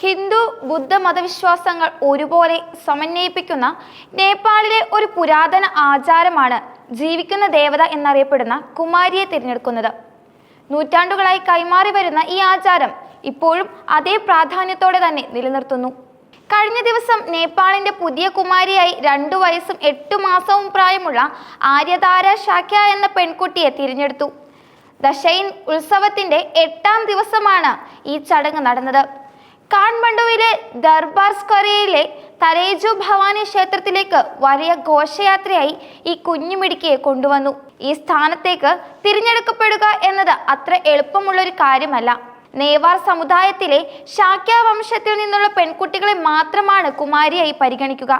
ഹിന്ദു ബുദ്ധ മതവിശ്വാസങ്ങൾ ഒരുപോലെ സമന്വയിപ്പിക്കുന്ന നേപ്പാളിലെ ഒരു പുരാതന ആചാരമാണ് ജീവിക്കുന്ന ദേവത എന്നറിയപ്പെടുന്ന കുമാരിയെ തിരഞ്ഞെടുക്കുന്നത്. നൂറ്റാണ്ടുകളായി കൈമാറി വരുന്ന ഈ ആചാരം ഇപ്പോഴും അതേ പ്രാധാന്യത്തോടെ തന്നെ നിലനിർത്തുന്നു. കഴിഞ്ഞ ദിവസം നേപ്പാളിന്റെ പുതിയ കുമാരിയായി രണ്ടു വയസ്സും എട്ടു മാസവും പ്രായമുള്ള ആര്യതാര ശാഖ്യ എന്ന പെൺകുട്ടിയെ തിരഞ്ഞെടുത്തു. ദശൈൻ ഉത്സവത്തിന്റെ എട്ടാം ദിവസമാണ് ഈ ചടങ്ങ് നടന്നത്. കാഠ്മണ്ഡുവിലെ ദർബാർ സ്ക്വയറിലെ തലേജു ഭവാനി ക്ഷേത്രത്തിലേക്ക് വലിയ ഘോഷയാത്രയായി ഈ കുഞ്ഞുമിടിക്കയെ കൊണ്ടുവന്നു. ഈ സ്ഥാനത്തേക്ക് തിരഞ്ഞെടുക്കപ്പെടുക എന്നത് അത്ര എളുപ്പമുള്ളൊരു കാര്യമല്ല. നേവാർ സമുദായത്തിലെ ശാക്യ വംശത്തിൽ നിന്നുള്ള പെൺകുട്ടികളെ മാത്രമാണ് കുമാരിയായി പരിഗണിക്കുക.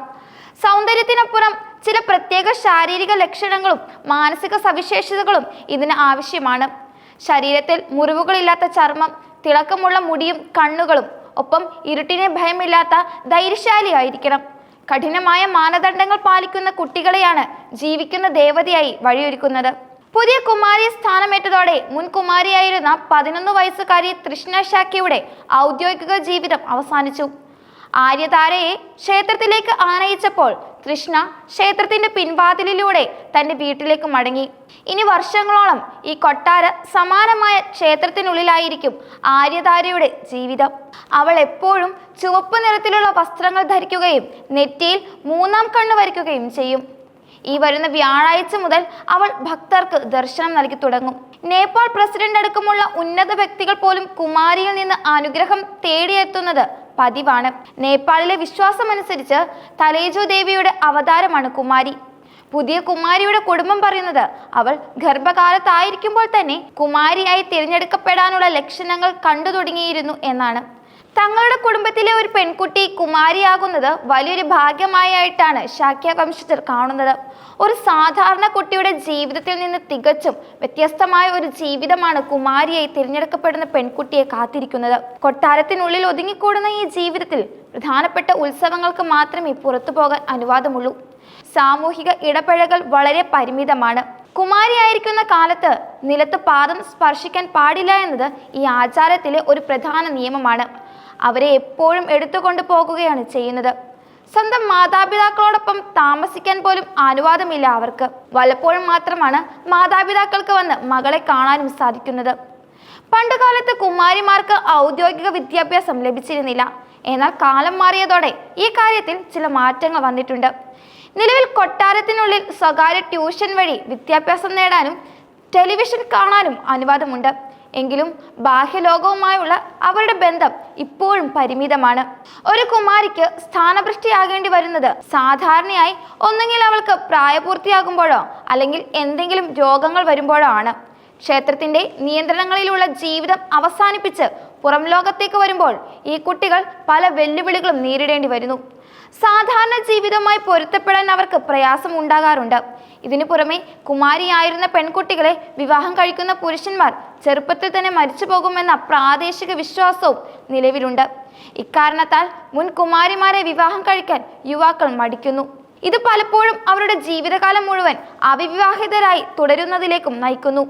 സൗന്ദര്യത്തിനപ്പുറം ചില പ്രത്യേക ശാരീരിക ലക്ഷണങ്ങളും മാനസിക സവിശേഷതകളും ഇതിന് ആവശ്യമാണ്. ശരീരത്തിൽ മുറിവുകളില്ലാത്ത ചർമ്മം തിളക്കമുള്ള മുടിയും കണ്ണുകളും ഒപ്പം ഇരുട്ടിനെ ഭയമില്ലാത്ത ധൈര്യശാലിയായിരിക്കണം. കഠിനമായ മാനദണ്ഡങ്ങൾ പാലിക്കുന്ന കുട്ടികളെയാണ് ജീവിക്കുന്ന ദേവതയായി വഴിയൊരുക്കുന്നത്. പുതിയ കുമാരി സ്ഥാനമേറ്റതോടെ മുൻ കുമാരിയായിരുന്ന പതിനൊന്ന് വയസ്സുകാരി തൃഷ്ണ ഷാക്കിയുടെ ഔദ്യോഗിക ജീവിതം അവസാനിച്ചു. ആര്യതാരയെ ക്ഷേത്രത്തിലേക്ക് ആനയിച്ചപ്പോൾ കൃഷ്ണ ക്ഷേത്രത്തിന്റെ പിൻവാതിലിലൂടെ തന്റെ വീട്ടിലേക്ക് മടങ്ങി. ഇനി വർഷങ്ങളോളം ഈ കൊട്ടാര സമാനമായ ക്ഷേത്രത്തിനുള്ളിലായിരിക്കും ആര്യതാരയുടെ ജീവിതം. അവൾ എപ്പോഴും ചുവപ്പ് നിറത്തിലുള്ള വസ്ത്രങ്ങൾ ധരിക്കുകയും നെറ്റിയിൽ മൂന്നാം കണ്ണ് വരയ്ക്കുകയും ചെയ്യും. ഈ വരുന്ന വ്യാഴാഴ്ച മുതൽ അവൾ ഭക്തർക്ക് ദർശനം നൽകി തുടങ്ങും. നേപ്പാൾ പ്രസിഡന്റ് അടക്കമുള്ള ഉന്നത വ്യക്തികൾ പോലും കുമാരിയിൽ നിന്ന് അനുഗ്രഹം തേടിയെത്തുന്നത് പതിവാണ്. നേപ്പാളിലെ വിശ്വാസമനുസരിച്ച് തലേജോ ദേവിയുടെ അവതാരമാണ് കുമാരി. പുതിയ കുമാരിയുടെ കുടുംബം പറയുന്നത് അവൾ ഗർഭകാലത്തായിരിക്കുമ്പോൾ തന്നെ കുമാരിയായി തിരഞ്ഞെടുക്കപ്പെടാനുള്ള ലക്ഷണങ്ങൾ കണ്ടു തുടങ്ങിയിരുന്നു എന്നാണ്. തങ്ങളുടെ കുടുംബത്തിലെ ഒരു പെൺകുട്ടി കുമാരിയാകുന്നത് വലിയൊരു ഭാഗ്യമായിട്ടാണ് ശാക്യ വംശജർ കാണുന്നത്. ഒരു സാധാരണ കുട്ടിയുടെ ജീവിതത്തിൽ നിന്ന് തികച്ചും വ്യത്യസ്തമായ ഒരു ജീവിതമാണ് കുമാരിയായി തിരഞ്ഞെടുക്കപ്പെടുന്ന പെൺകുട്ടിയെ കാത്തിരിക്കുന്നത്. കൊട്ടാരത്തിനുള്ളിൽ ഒതുങ്ങിക്കൂടുന്ന ഈ ജീവിതത്തിൽ പ്രധാനപ്പെട്ട ഉത്സവങ്ങൾക്ക് മാത്രമേ പുറത്തു പോകാൻ അനുവാദമുള്ളൂ. സാമൂഹിക ഇടപഴകൽ വളരെ പരിമിതമാണ്. കുമാരിയായിരിക്കുന്ന കാലത്ത് നിലത്ത് പാദം സ്പർശിക്കാൻ പാടില്ല എന്നത് ഈ ആചാരത്തിലെ ഒരു പ്രധാന നിയമമാണ്. അവരെ എപ്പോഴും എടുത്തുകൊണ്ട് പോകുകയാണ് ചെയ്യുന്നത്. സ്വന്തം മാതാപിതാക്കളോടൊപ്പം താമസിക്കാൻ പോലും അനുവാദമില്ല അവർക്ക്. വല്ലപ്പോഴും മാത്രമാണ് മാതാപിതാക്കൾക്ക് വന്ന് മകളെ കാണാനും സാധിക്കുന്നത്. പണ്ടുകാലത്ത് കുമാരിമാർക്ക് ഔദ്യോഗിക വിദ്യാഭ്യാസം ലഭിച്ചിരുന്നില്ല. എന്നാൽ കാലം മാറിയതോടെ ഈ കാര്യത്തിൽ ചില മാറ്റങ്ങൾ വന്നിട്ടുണ്ട്. നിലവിൽ കൊട്ടാരത്തിനുള്ളിൽ സ്വകാര്യ ട്യൂഷൻ വഴി വിദ്യാഭ്യാസം നേടാനും ടെലിവിഷൻ കാണാനും അനുവാദമുണ്ട്. എങ്കിലും ബാഹ്യലോകവുമായുള്ള അവരുടെ ബന്ധം ഇപ്പോഴും പരിമിതമാണ്. ഒരു കുമാരിക്ക് സ്ഥാനഭൃഷ്ടിയാകേണ്ടി വരുന്നത് സാധാരണയായി ഒന്നുകിൽ അവൾക്ക് പ്രായപൂർത്തിയാകുമ്പോഴോ അല്ലെങ്കിൽ എന്തെങ്കിലും രോഗങ്ങൾ വരുമ്പോഴോ ആണ്. ക്ഷേത്രത്തിന്റെ നിയന്ത്രണങ്ങളിലുള്ള ജീവിതം അവസാനിപ്പിച്ച് പുറം ലോകത്തേക്ക് വരുമ്പോൾ ഈ കുട്ടികൾ പല വെല്ലുവിളികളും നേരിടേണ്ടി വരുന്നു. സാധാരണ ജീവിതവുമായി പൊരുത്തപ്പെടാൻ അവർക്ക് പ്രയാസം ഉണ്ടാകാറുണ്ട്. ഇതിനു പുറമെ കുമാരിയായിരുന്ന പെൺകുട്ടികളെ വിവാഹം കഴിക്കുന്ന പുരുഷന്മാർ ചെറുപ്പത്തിൽ തന്നെ മരിച്ചു പോകുമെന്ന പ്രാദേശിക വിശ്വാസവും നിലവിലുണ്ട്. ഇക്കാരണത്താൽ മുൻ കുമാരിമാരെ വിവാഹം കഴിക്കാൻ യുവാക്കൾ മടിക്കുന്നു. ഇത് പലപ്പോഴും അവരുടെ ജീവിതകാലം മുഴുവൻ അവിവാഹിതരായി തുടരുന്നതിലേക്കും നയിക്കുന്നു.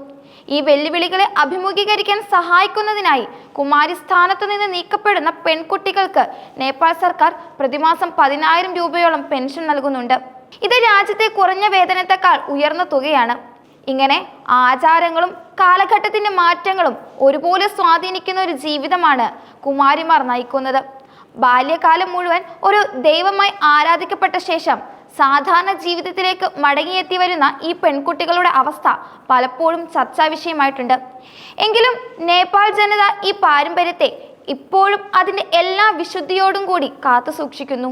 ഈ വെല്ലുവിളികളെ അഭിമുഖീകരിക്കാൻ സഹായിക്കുന്നതിനായി കുമാരി സ്ഥാനത്തു നിന്ന് നീക്കപ്പെടുന്ന പെൺകുട്ടികൾക്ക് നേപ്പാൾ സർക്കാർ പ്രതിമാസം പതിനായിരം രൂപയോളം പെൻഷൻ നൽകുന്നുണ്ട്. ഇത് രാജ്യത്തെ കുറഞ്ഞ വേതനത്തെക്കാൾ ഉയർന്ന തുകയാണ്. ഇങ്ങനെ ആചാരങ്ങളും കാലഘട്ടത്തിന്റെ മാറ്റങ്ങളും ഒരുപോലെ സ്വാധീനിക്കുന്ന ഒരു ജീവിതമാണ് കുമാരിമാർ നയിക്കുന്നത്. ബാല്യകാലം മുഴുവൻ ഒരു ദൈവമായി ആരാധിക്കപ്പെട്ട ശേഷം സാധാരണ ജീവിതത്തിലേക്ക് മടങ്ങിയെത്തി വരുന്ന ഈ പെൺകുട്ടികളുടെ അവസ്ഥ പലപ്പോഴും ചർച്ചാ വിഷയമായിട്ടുണ്ട്. എങ്കിലും നേപ്പാൾ ജനത ഈ പാരമ്പര്യത്തെ ഇപ്പോഴും അതിന്റെ എല്ലാ വിശുദ്ധിയോടും കൂടി കാത്തു സൂക്ഷിക്കുന്നു